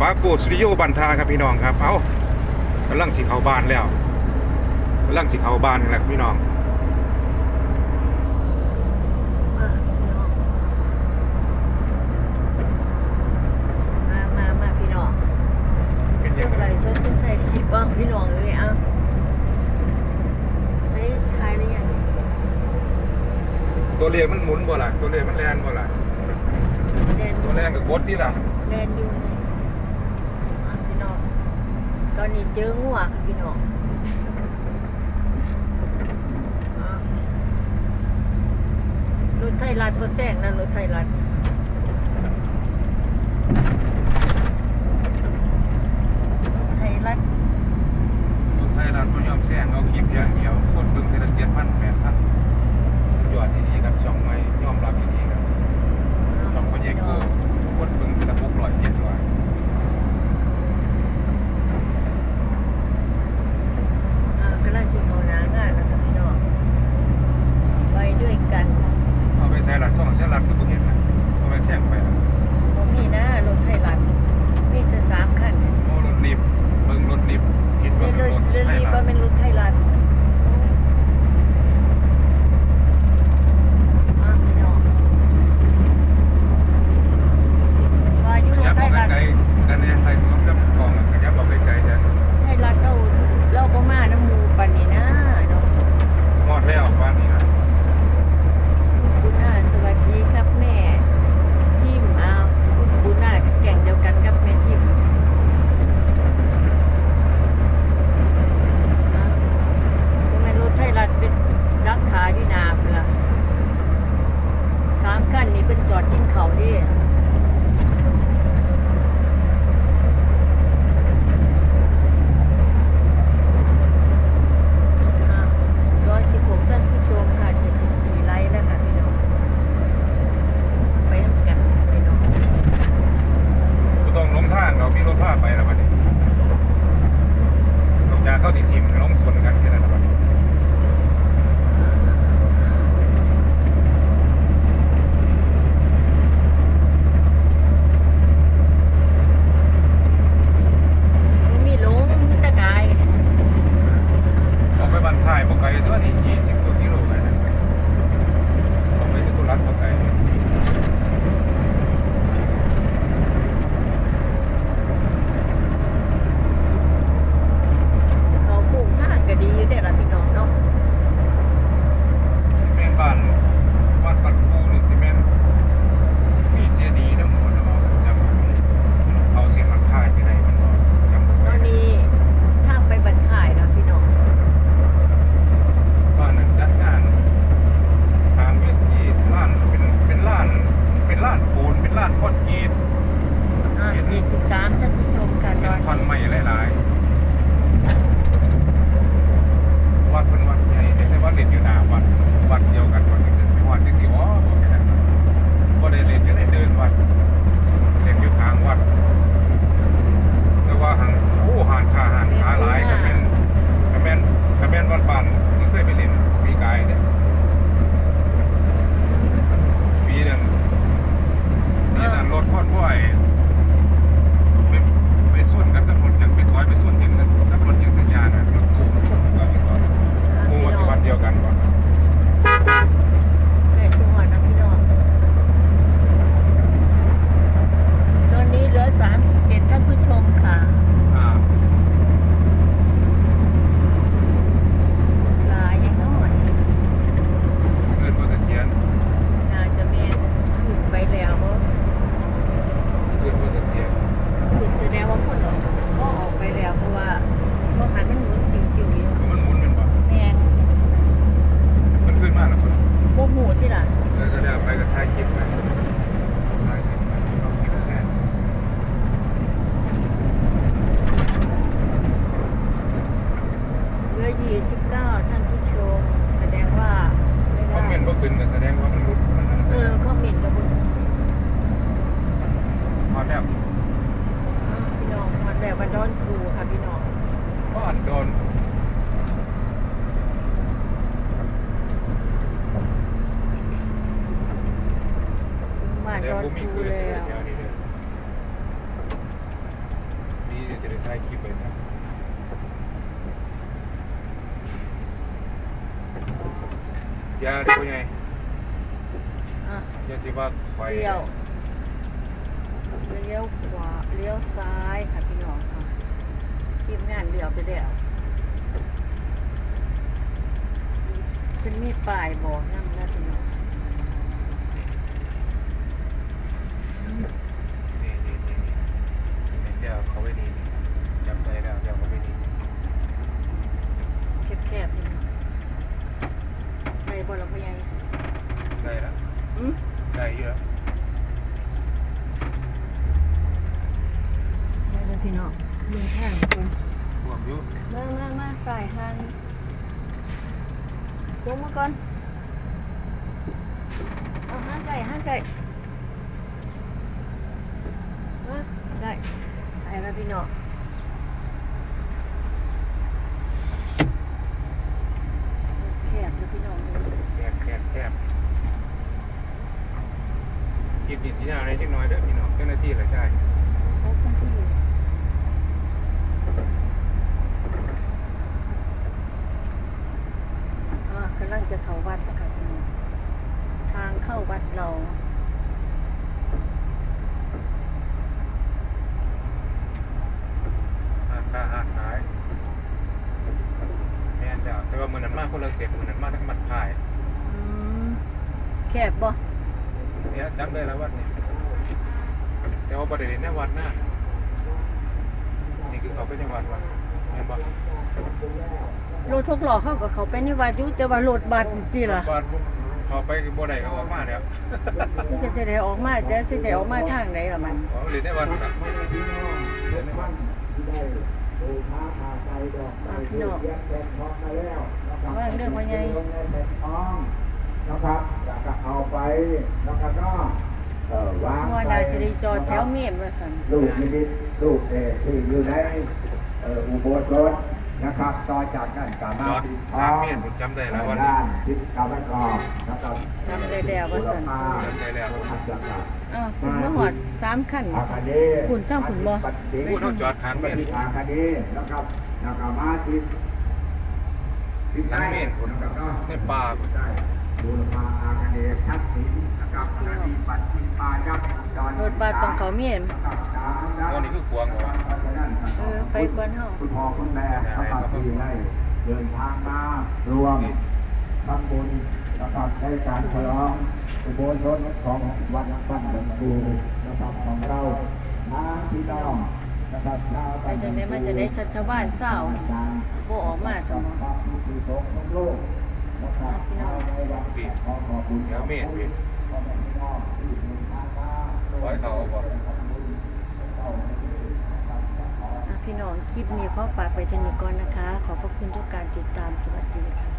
บาโกสตูดิโยบันทาครับพี่น้องครับ เอากำลังสีเขาบานแล้วกำลังสีเขาบานแล้วพี่น้องพี่น้องเลยอะใช้ท้ายหรือยังตัวเลขมันหมุนบ่ล่ะตัวเลขมันแลนบ่ล่ะตัวแลนกับกดนี่ล่ะแลนอยู่ นนี้เจองัวค่ะพี่น้องรถไทยรัฐก็แจงนะรถไทยรัฐรถไทยรัฐรถไทยรัฐก็ยอมแซงเอาคลิปอย่างเดียว มีเคืนเลยอะ เดี๋ยวนี้เดี๋ยวนี่เดี๋ยวจะได้ถ่ายคลิปเลยนะยาดูไงอะยาที่ว่าคอยเลี้ยว เลี้ยวขวา เลี้ยวซ้ายค่ะพี่น้องค่ะทีมงานเลี้ยวไปแล้วเป็นมีป้ายบอกนั่นนะพี่น้อง พี่น้องลุงแท่งคนรวมอยู่มามามาใส่ทางลงมาก่อน เอาห้างไก่ห้างไก่มาได้ไปแล้วพี่น้องแคบเลยพี่น้องเลยแคบแคบแคบคลิปนี้สีหน้าอะไรจังน้อยเด้อพี่น้องเจ้าหน้าที่เหรอใช่พบกันที่อ่ากำลังจะเข้าวัดแล้วค่ะพี่น้องทางเข้าวัดเรา หาค่าหาขายแม่นแล้วแต่ว่ามือนั้นมาก คนละเสียมือนั้นมากทั้งหมัดพายอืมแคบบ่เนี่ยจำได้แล้ววัดเนี่ยแต่ว่าประเด็นในวัดนะนี่คือเขาไปในวัดวัดเห็นปะรถทุกหล่อเข้ากับเขาไปในวัดอยู่แต่ว่ารถบัสจีล่ะวัดเขาไปบ่ได้ก็ออกมาแล้วนี่ก็จะได้ออกมาแต่สิได้ออกมาทางไหนล่ะมันอ๋อเรียนในวัดครับเรียนในวัดอ่า พี่น้องว่าเรื่องว่าไงนะครับแล้วก็เอาไปแล้วก็ก็วางว่าไปดาจะได้จอดแถวเมียนว่าซั่นลูกนิมิตลูกเอที่อยู่ในอุโบสถนะครับ ต่อจากนั้นสามารจถอดติดทางเมียนผมจำได้แล้ววัดนี้ด้านทิศตะวันออกนะครับจำได้แล้วว่าซั่นจำได้แล้วอ้าวคุณมาหอดสามขั้นคุณเจ้าคุณบ่พูดเท่าจอดทางเมียนอาคาเดนะครับ นะครับมาทิศทิศทางเมียนนะครับก็ในป่าได้บูรพาอาคาเดทัศน์ศรีนะครับนาทีปัดทิศปายักษ์จอนรถบัสต้องเขาเมียนวันนี้คือกวางเหรอวะเออไปก่อนเฮาคุณพ่อคุณแม่นะครับที่ได้เดินทางมารวมทำบุญนะครับในการฉลองอุโบสถของวัดบ้านหลวงปู่นะครับของเราน้าพี่น้องนะครับชาว ไปจังได๋มันจะได้ชัชวานเศร้าบ่ออกมาสมองครับที่สงฆ์โลกนะครับพี่น้องปีขอขอบคุณแถวเมียนปีพ่อแม่พี่น้องที่เดินทางมาร้อยเขาเอาบ่อะพี่น้องคลิปนี้ขอฝากไปเท่านี้ก่อนนะคะ ขอบพระคุณทุกการติดตามสวัสดีค่ะ